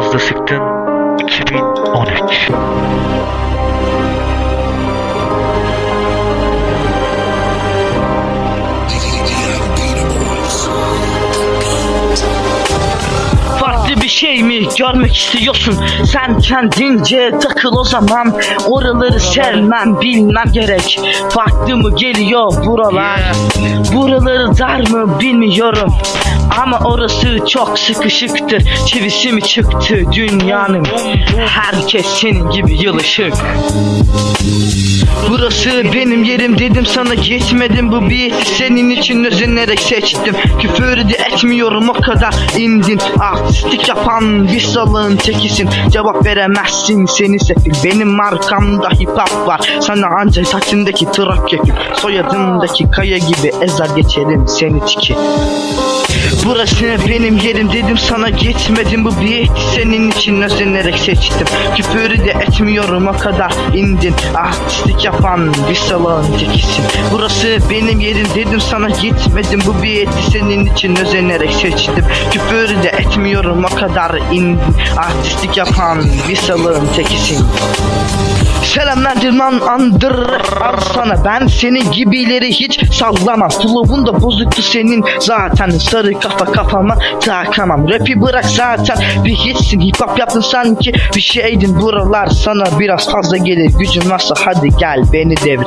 fazla sıktın 2013 görmek istiyorsun? Sen kendince takıl o zaman. Oraları sevmem bilmem gerek. Farklı mı geliyor buralar? Buraları dar mı bilmiyorum. Ama orası çok sıkışıktır. Çivisi mi çıktı dünyanın? Herkes senin gibi yılışık. Burası benim yerim dedim sana gitmedim. Bu beat'i senin için özenerek seçtim. Küfür de etmiyorum o kadar indin. Artistik yapan bir salığın tekisin. Cevap veremezsin seni sefil Benim markamda hip hop var. Sana ancak saçındaki trak kefil Soyadındaki kaya gibi ezer geçerim seni tiki Burası benim yerim dedim sana gitmedim. Bu bir senin için özenerek seçtim. Küfürü de etmiyorum o kadar indin. Artistik yapan bir salağın tekisin. Burası benim yerim dedim sana gitmedim. Bu bir senin için özenerek seçtim. Küfürü de etmiyorum o kadar indin. Artistik yapan bir salağın tekisin Dirman Andır sana ben senin gibileri hiç sallamam. Flow'un da bozuktu senin. Zaten sarı kafa kafama takamam. Rap'i bırak zaten. Bir hiçsin hip hop yaptın sanki. Bir şeydin buralar sana biraz fazla gelir. Gücün varsa hadi gel beni devir